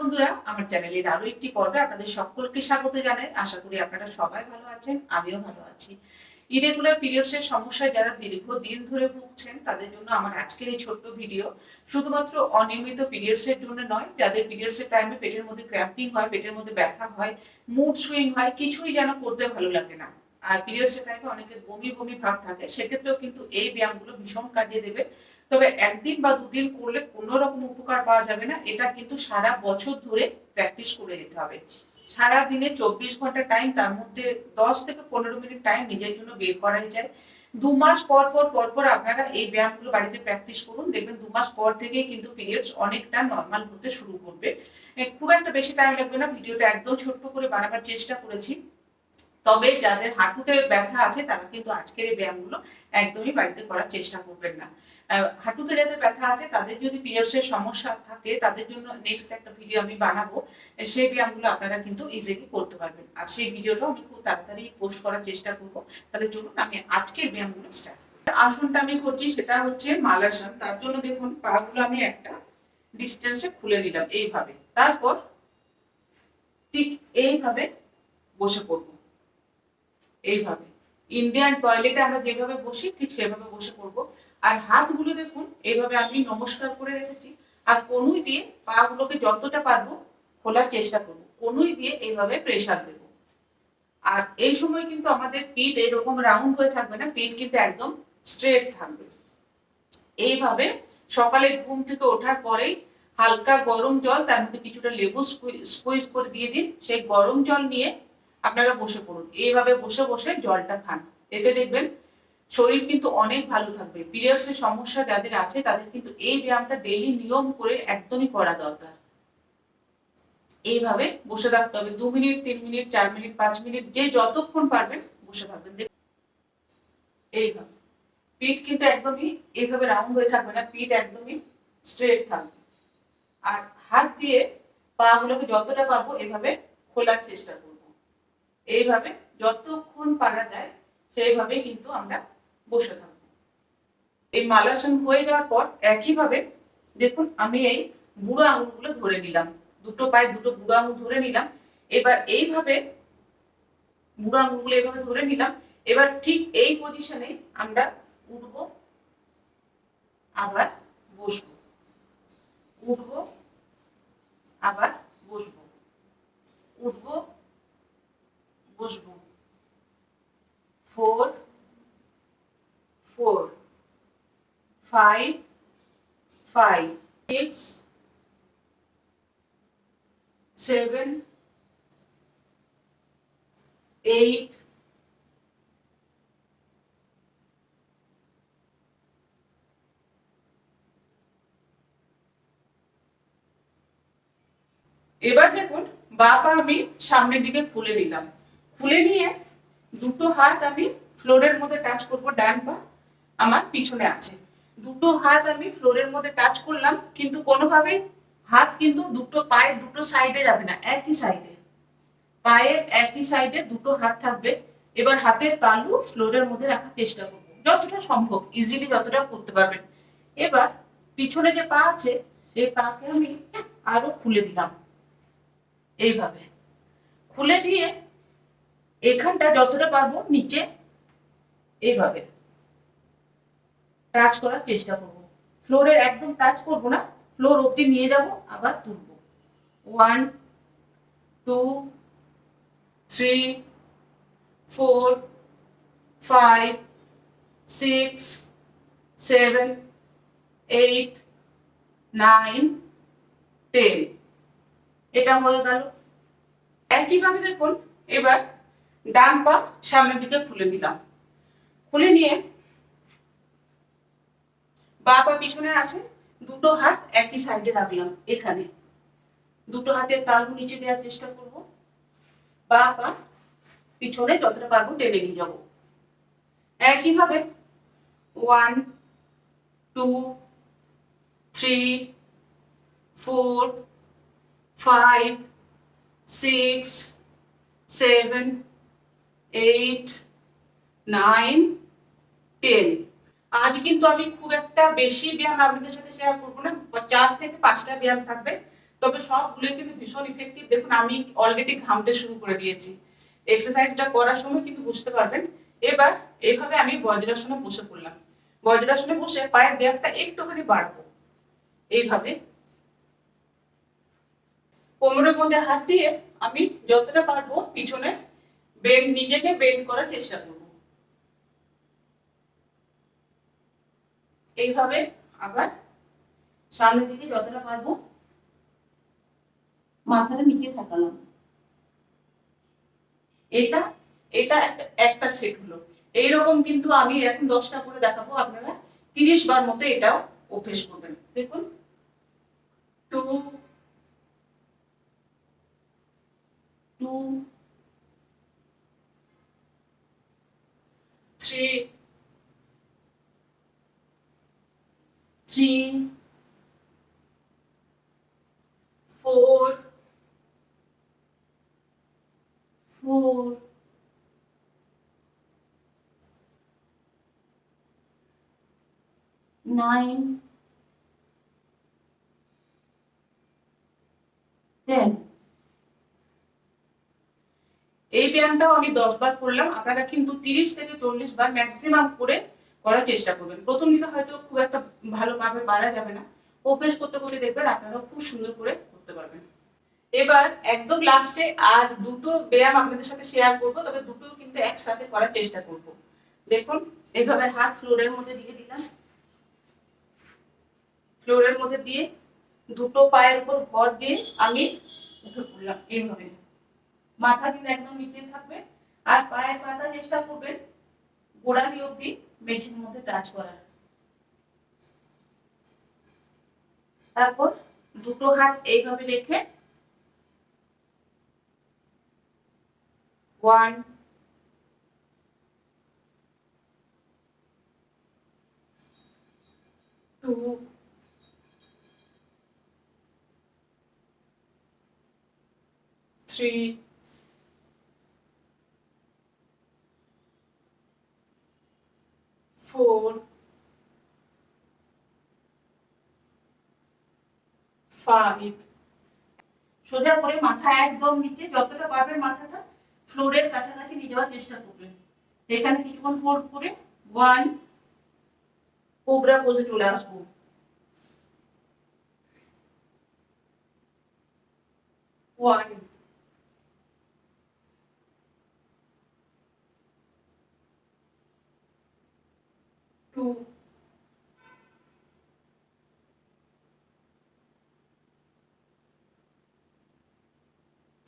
বন্ধুরা, আমার চ্যানেলের আরও একটি পর্বে আপনাদের সকলকে স্বাগত জানাই। আশা করি আপনারা সবাই ভালো আছেন, আমিও ভালো আছি। ইরেগুলার পিরিয়ডস এর সমস্যায় যারা দীর্ঘ দিন ধরে ভুগছেন, তাদের জন্য আমার আজকের এই ছোট্ট ভিডিও শুধুমাত্র অনিয়মিত পিরিয়ডস এর জন্য নয়, যাদের পিরিয়ডস এর টাইমে পেটের মধ্যে ক্র্যাম্পিং হয়, পেটের মধ্যে ব্যথা হয় মুড সুইং হয়, কিছুই যেন করতে ভালো লাগে না। আর পিরিয়ডস এর টাইমে অনেকের বমি বমি ভাব থাকে, সেক্ষেত্রেও কিন্তু এই ব্যায়ামগুলো ভীষণ কাজে দেবে। তবে একদিন বা দুদিন করলে কোনো রকম উপকার পাওয়া যাবে না, এটা কিন্তু সারা বছর ধরে প্র্যাকটিস করে যেতে হবে। সারা দিনে চব্বিশ ঘণ্টা টাইম তার মধ্যে দশ থেকে পনেরো মিনিট টাইম নিজের জন্য বের করাই যায়। দু মাস পর পর পর পর আপনারা এই ব্যায়ামগুলো বাড়িতে প্র্যাকটিস করুন। দেখবেন দু মাস পর থেকেই কিন্তু পিরিয়ডস অনেকটা নর্মাল হতে শুরু করবে। খুব একটা বেশি টাইম লাগবে না, ভিডিওটা একদম ছোট্ট করে বানাবার চেষ্টা করেছি। তবে যাদের হাঁটুতে ব্যথা আছে, তারা কিন্তু আজকের এই ব্যায়ামগুলো একদমই বাড়িতে করার চেষ্টা করবেন না। হাঁটুতে যাদের ব্যথা আছে, তাদের যদি পিরিয়ডস এর সমস্যা থাকে, তাদের জন্য নেক্সট একটা ভিডিও আমি বানাবো। সেই ব্যায়ামগুলো আপনারা কিন্তু ইজিলি করতে পারবেন। আর সেই ভিডিওটা আমি খুব তাড়াতাড়ি পোস্ট করার চেষ্টা করব। তাহলে চলুন, আমি আজকের ব্যায়ামগুলো স্টার্ট আসনটা আমি করছি, সেটা হচ্ছে মালাসন। তার জন্য দেখুন, পাগুলো আমি একটা ডিস্টেন্সে খুলে নিলাম এইভাবে। তারপর ঠিক এইভাবে বসে পড়ব। এইভাবে। ইন্ডিয়ান টয়লেটে আমরা যেভাবে বসি, ঠিক সেভাবে বসে পড়ব। আর হাতগুলো দেখুন এইভাবে আমি নমস্কার করে রেখেছি। আর কনুই দিয়ে পা গুলোকে যতটা পারব খোলার চেষ্টা করব। কনুই দিয়ে এইভাবে প্রেসার দেবো। আর এই সময় কিন্তু আমাদের পিঠ এরকম রাউন্ড হয়ে থাকবে না, পিঠ কিন্তু একদম স্ট্রেট থাকবে। এইভাবে সকালে ঘুম থেকে ওঠার পরেই হালকা গরম জল, তার মধ্যে কিছুটা লেবু স্কুইজ করে দিয়ে দিন। সেই গরম জল নিয়ে আপনারা বসে পড়ুন। এইভাবে বসে বসে জলটা খান। এতে দেখবেন শরীর কিন্তু অনেক ভালো থাকবে। পিরিয়ডস এর সমস্যা যাদের আছে, তাদের কিন্তু এই ব্যায়ামটা ডেইলি নিয়ম করে একদমই করা দরকার। এইভাবে বসে থাকতে হবে। দু মিনিট, তিন মিনিট, চার মিনিট, পাঁচ মিনিট, যে যতক্ষণ পারবেন বসে থাকবেন। এইভাবে। পিঠ কিন্তু একদমই এইভাবে রাউন্ড হয়ে থাকবে না। পিঠ একদমই স্ট্রেট থাকবে। আর হাত দিয়ে পা গুলোকে যতটা পারব এভাবে খোলার চেষ্টা করব এইভাবে যতক্ষণ পারা যায়, সেইভাবে কিন্তু আমরা বসে থাকব। এই মালাসন হয়ে যাওয়ার পর একইভাবে দেখুন আমি এই বুড়ো আঙুলগুলো ধরে নিলাম। দুটো পায়ে দুটো বুড়ো আঙুল ধরে নিলাম। এবার এইভাবে বুড়ো আঙুলগুলো এইভাবে ধরে নিলাম। এবার ঠিক এই পজিশনে আমরা উঠবো, আবার বসবো। উঠবো, আবার বসবো। উঠবো বসবো four four five five six seven eight এবার দেখুন, বা পা আমি সামনের দিকে খুলে নিলাম। খুলে নিয়ে দুটো হাত আমি ফ্লোরের মধ্যে টাচ করব, ডান পা আমার পিছনে আছে। দুটো হাত আমি ফ্লোরের মধ্যে টাচ করলাম, কিন্তু কোনোভাবেই হাত কিন্তু দুটো পায়ে দুটো সাইডে যাবে না, একই সাইডে পায়ের একই সাইডে দুটো হাত থাকবে, এবার হাতের তালু ফ্লোরের মধ্যে রাখার চেষ্টা করব। যতটা সম্ভব ইজিলি যতটা করতে পারবেন। এবার পিছনে যে পা আছে, সেই পাকে আমি আরও খুলে দিলাম। এইভাবে। খুলে দিয়ে এখানটা যতটা পারব নিচে এইভাবে। টাচ করার চেষ্টা করব। ফ্লোরের একদম টাচ করব না ফ্লোর অবধি নিয়ে যাব, আবার তুলবো। One two three four five six seven eight nine ten এটা হয়ে গেল। একইভাবে দেখুন, এবার ডান পা সামনের দিকে খুলে দিলাম। খুলে নিয়ে বা পা পিছনে আছে, দুটো হাত একই সাইডে রাখলাম, এখানে। দুটো হাতের তালু নিচে দেওয়ার চেষ্টা করব। বা পা পিছনে যতটা পারব টেনে নিয়ে যাব। একইভাবে one two three four five six seven eight nine ten আজ কিন্তু আমি খুব একটা বেশি ব্যায়াম আপনাদের সাথে শেয়ার করব না। চার থেকে পাঁচটা ব্যায়াম থাকবে। তবে সবগুলোই কিন্তু ভীষণ ইফেক্টিভ দেখুন, আমি অলরেডি ঘামতে শুরু করে দিয়েছি। এক্সারসাইজটা করার সময় কিন্তু বুঝতে পারবেন। এবার এইভাবে আমি বজ্রাসনে বসে পড়লাম। বজ্রাসনে বসে পায়ের দেয়ারটা একটুখানি বাড়বো। এইভাবে। কোমরের মধ্যে হাত দিয়ে আমি যতটা পারব পিছনে বেন্ড নিজেকে বেন্ড করার চেষ্টা করব। এইভাবে আবার সামনের দিকে যতটা পারব মাথাটা নিচে ঠেকালাম। এটা এটা একটা সেট হলো। এইরকম কিন্তু আমি এখন দশটা করে দেখাবো, আপনারা তিরিশ বার মতো এটাও অভ্যেস করবেন। দেখুন two two three three four, four, nine, ten. এই ব্যায়ামটাও আমি দশ বার করলাম আপনারা কিন্তু তিরিশ থেকে চল্লিশ বার ম্যাক্সিমাম করে করার চেষ্টা করবেন। প্রথম দিকে হয়তো খুব একটা ভালোভাবে পারা যাবে না। অভ্যেস করতে করতে দেখবেন আপনারা খুব সুন্দর করে করতে পারবেন। এবার একদম লাস্টে আর দুটো ব্যায়াম আপনাদের সাথে শেয়ার করব, তবে দুটো কিন্তু একসাথে করার চেষ্টা করব। দেখুন এইভাবে হাত ফ্লোরের মধ্যে দিয়ে দিলাম। ফ্লোরের মধ্যে দিয়ে দুটো পায়ের উপর ভর দিয়ে আমি উঠে পড়লাম এইভাবে। মাথা কিন্তু একদম নিচে থাকবে। আর পায়ের পাতা চেষ্টা করবেন গোড়ালি অব্দি মেঝের মধ্যে টাচ করার তারপর দুটো হাত এইভাবে রেখে one two three four, five. সোজা করে মাথা একদম নিচে যতটা পারবেন মাথাটা ফ্লোরের কাছাকাছি নিয়ে যাওয়ার চেষ্টা করবেন এখানে কিছুক্ষণ হোল্ড করে ওয়ান কোবরা পোজে চলে আসব ওয়ান two,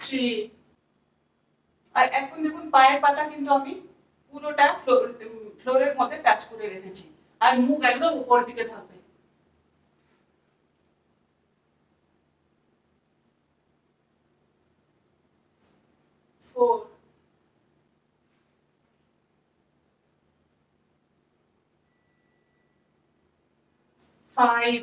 three, আর এখন দেখুন পায়ের পাতা কিন্তু আমি পুরোটা ফ্লোরের মধ্যে টাচ করে রেখেছি। আর মুখ একদম উপর দিকে থাকবে। Four five,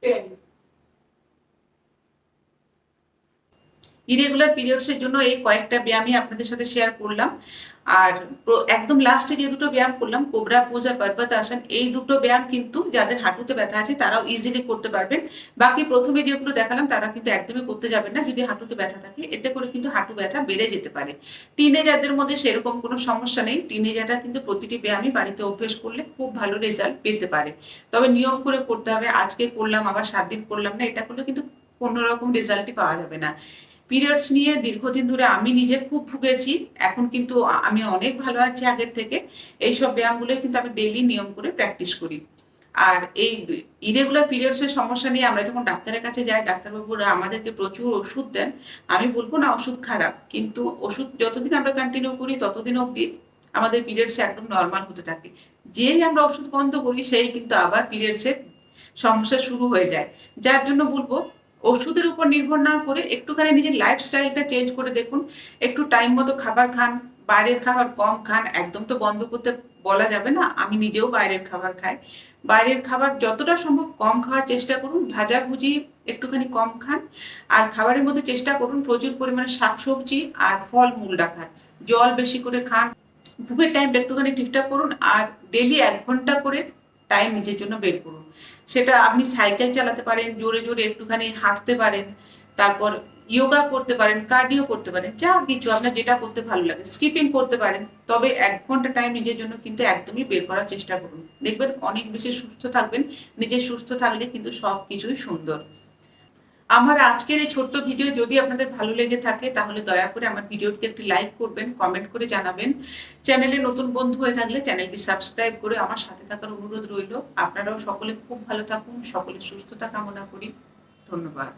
pelo irregular পিরিয়ডসের জন্য এই কয়েকটা ব্যায়ামই আপনাদের সাথে শেয়ার করলাম। আর একদম লাস্টে যে দুটো ব্যায়াম করলাম কোবরা পোজ আর পর্বত আসন এই দুটো ব্যায়াম কিন্তু যাদের হাঁটুতে ব্যথা আছে তারাও ইজিলি করতে পারবেন। বাকি প্রথমে যেগুলো দেখালাম তারা কিন্তু একদমই করতে যাবেন না, যদি হাঁটুতে ব্যথা থাকে, এতে করে কিন্তু হাঁটু ব্যথা বেড়ে যেতে পারে। টিনেজারদের মধ্যে সেরকম কোনো সমস্যা নেই টিনেজাররা কিন্তু প্রতিটি ব্যায়ামই বাড়িতে অভ্যেস করলে খুব ভালো রেজাল্ট পেতে পারে। তবে নিয়ম করে করতে হবে, আজকে করলাম, আবার সাত দিন করলাম না, এটা করলে কিন্তু কোনো রকম রেজাল্টই পাওয়া যাবে না। পিরিয়ডস নিয়ে দীর্ঘদিন ধরে আমি নিজে খুব ভুগেছি। এখন কিন্তু আমি অনেক ভালো আছি আগের থেকে। এইসব ব্যায়ামগুলো কিন্তু আমি ডেইলি নিয়ম করে প্র্যাকটিস করি। আর এই ইরেগুলার পিরিয়ডস এর সমস্যা নিয়ে আমরা যখন ডাক্তারের কাছে যাই, ডাক্তারবাবুরা আমাদেরকে প্রচুর ওষুধ দেন। আমি বলব না ওষুধ খারাপ, কিন্তু ওষুধ যতদিন আমরা কন্টিনিউ করি, ততদিন অবধি আমাদের পিরিয়ডস একদম নর্মাল হতে থাকে। যেই আমরা ওষুধ বন্ধ করি, সেই কিন্তু আবার পিরিয়ডসের সমস্যা শুরু হয়ে যায়। যার জন্য বলব ওষুধের উপর নির্ভর না করে একটুখানি নিজের লাইফস্টাইলটা চেঞ্জ করে দেখুন। একটু টাইম মতো খাবার খান, বাইরের খাবার কম খান, একদম তো বন্ধ করতে বলা যাবে না, আমি নিজেও বাইরের খাবার খাই। বাইরের খাবার যতটা সম্ভব কম খাওয়ার চেষ্টা করুন ভাজাভুজি একটুখানি কম খান, আর খাবারের মধ্যে চেষ্টা করুন প্রচুর পরিমাণে শাকসবজি আর ফল মূল রাখার। জল বেশি করে খান, ঘুমের টাইমটা একটুখানি ঠিকঠাক করুন, আর ডেলি এক ঘণ্টা করে টাইম নিজের জন্য বের করুন। সেটা আপনি সাইকেল চালাতে পারেন, জোরে জোরে একটুখানি হাঁটতে পারেন, তারপর ইয়োগা করতে পারেন, কার্ডিও করতে পারেন, যা কিছু আপনার যেটা করতে ভালো লাগে, স্কিপিং করতে পারেন, তবে এক ঘণ্টা টাইম নিজের জন্য কিন্তু একদমই বের করার চেষ্টা করুন। দেখবেন অনেক বেশি সুস্থ থাকবেন, নিজে সুস্থ থাকলে কিন্তু সব কিছুই সুন্দর। আমার আজকের এই ছোট্ট ভিডিও যদি আপনাদের ভালো লেগে থাকে, তাহলে দয়া করে আমার ভিডিওটিতে একটি লাইক করবেন কমেন্ট করে জানাবেন। চ্যানেলে নতুন বন্ধু হয়ে থাকলে চ্যানেলটি সাবস্ক্রাইব করে আমার সাথে থাকার অনুরোধ রইল। আপনারাও সকলে খুব ভালো থাকুন, সকলে সুস্থতা কামনা করি। ধন্যবাদ।